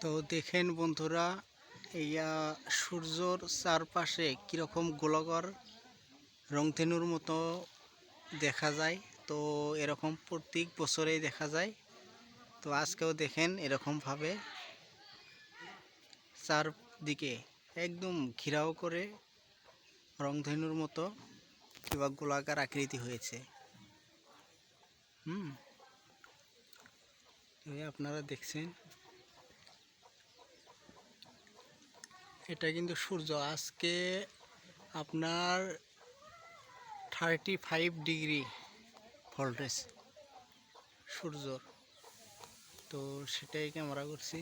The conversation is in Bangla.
তো দেখেন বন্ধুরা ইয়া সূর্যর চারপাশে কীরকম গোলাকার রংধেনুর মতো দেখা যায়। তো এরকম প্রত্যেক বছরেই দেখা যায়। তো আজকেও দেখেন এরকমভাবে চারদিকে একদম ঘিরাও করে রংধেনুর মতো কিংবা গোলাকার আকৃতি হয়েছে। হুম আপনারা দেখছেন। এটা কিন্তু সূর্য। আজকে আপনার থার্টি ফাইভ ডিগ্রি ভোল্টেজ সূর্যর। তো সেটাই ক্যামেরা করছি।